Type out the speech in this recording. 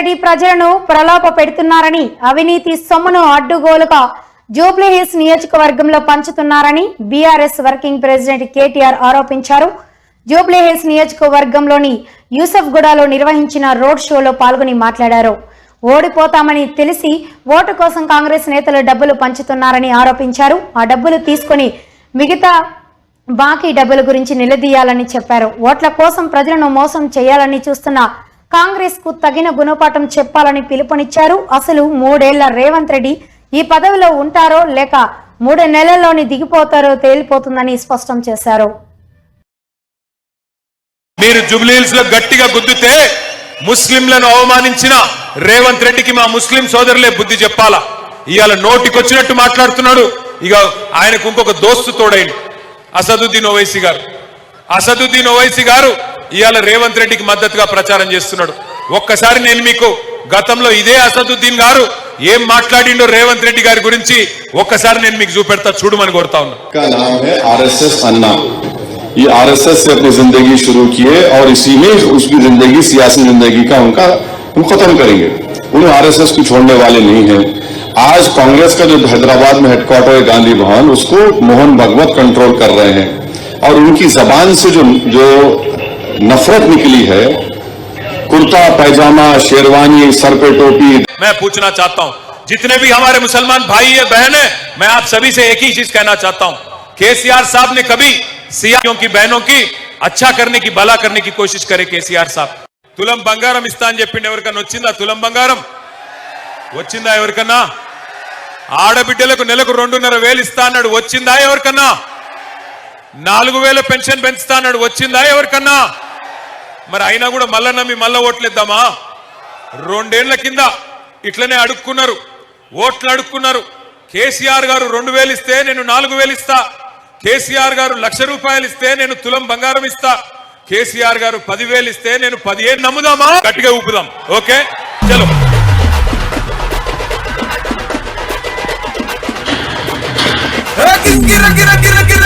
రెడ్డి ప్రజలను ప్రలోభ పెడుతున్నారని అవినీతి సొమ్మును అడ్డుగోలుగా జూబ్లీహిల్స్ నియోజకవర్గంలో పంచుతున్నారని బీఆర్ఎస్ వర్కింగ్ ప్రెసిడెంట్ కేటీఆర్ ఆరోపించారు. జూబ్లీహిల్స్ నియోజకవర్గంలోని యూసఫ్గూడలో నిర్వహించిన రోడ్ షోలో పాల్గొని మాట్లాడారు. ఓడిపోతామని తెలిసి ఓటు కోసం కాంగ్రెస్ నేతలు డబ్బులు పంచుతున్నారని ఆరోపించారు. ఆ డబ్బులు తీసుకుని మిగతా బాకీ డబ్బుల గురించి నిలదీయాలని చెప్పారు. ఓట్ల కోసం ప్రజలను మోసం చేయాలని చూస్తున్న కాంగ్రెస్కు తగిన గుణపాఠం చెప్పాలని పిలుపునిచ్చారు. అసలు మూడేళ్ళ రేవంత్ రెడ్డి ఈ పదవిలో ఉంటారో లేక మూడు నెలల్లోని దిగిపోతారో తేలిపోతుందని స్పష్టం చేశారు. మీరు జుబ్లీహిల్స్లో గట్టిగా గుద్దితే ముస్లింలను అవమానించిన రేవంత్ రెడ్డికి మా ముస్లిం సోదరులే బుద్ధి చెప్పాలా? ఇవాళ నోటికొచ్చినట్టు మాట్లాడుతున్నాడు. ఇక ఆయనకు ఇంకొక దోస్తు తోడైంది అసదుద్దీన్ ఓవైసీ గారు. అసదుద్దీన్ ఓవైసీ గారు ఇవాళ రేవంత్ రెడ్డికి మద్దతుగా ప్రచారం చేస్తున్నాడు ఒక్కసారి నేను మీకు గతంలో ఇదే అసదుద్దీన్ గారు ఏం మాట్లాడిండో రేవంత్ రెడ్డి గారి గురించి ఒక్కసారి నేను మీకు చూపెడతా చూడమని కోరుతా ఉన్నా का नाम है आरएसएस अन्ना ये आरएसएस से अपनी जिंदगी शुरू किए और इसी में उसकी जिंदगी सियासी जिंदगी का उनका हम खत्म करेंगे उन्हें आरएसएस को छोड़ने वाले नहीं हैं आज कांग्रेस का जो हैदराबाद में हेडक्वार्टर है गांधी भवन उसको मोहन भगवत कंट्रोल कर रहे हैं और उनकी जबान से जो जो नफरत निकली है कुर्ता पैजामा शेरवानी सर पे टोपी मैं पूछना चाहता हूं जितने भी हमारे मुसलमान भाई है बहन है मैं आप सभी से एक ही चीज कहना चाहता हूं केसीआर साहब ने कभी सियाओं की बहनों की अच्छा करने की भला करने की कोशिश करे केसीआर साहब తులం బంగారం ఇస్తా అని చెప్పిండు ఎవరికన్నా వచ్చిందా తులం బంగారం వచ్చిందా ఎవరికన్నా ఆడబిడ్డలకు నెలకు రెండున్నర వేలు ఇస్తా అన్నాడు వచ్చిందా ఎవరికన్నా నాలుగు వేల పెన్షన్ పెంచుతా అన్నాడు వచ్చిందా ఎవరికన్నా మరి అయినా కూడా మళ్ళా నమ్మి మళ్ళా ఓట్లేద్దామా? రెండేళ్ళ కింద ఇట్లనే అడుక్కున్నారు ఓట్లు అడుక్కున్నారు. కేసీఆర్ గారు రెండు వేలు ఇస్తే నేను నాలుగు వేలు ఇస్తా. కేసీఆర్ గారు లక్ష రూపాయలు ఇస్తే నేను తులం బంగారం ఇస్తా. కేసీఆర్ గారు పదివేలు ఇస్తే నేను పదిహేను నమ్ముదామా? గట్టిగా ఊపుదాం. ఓకే? చలో. గిర గిర గిర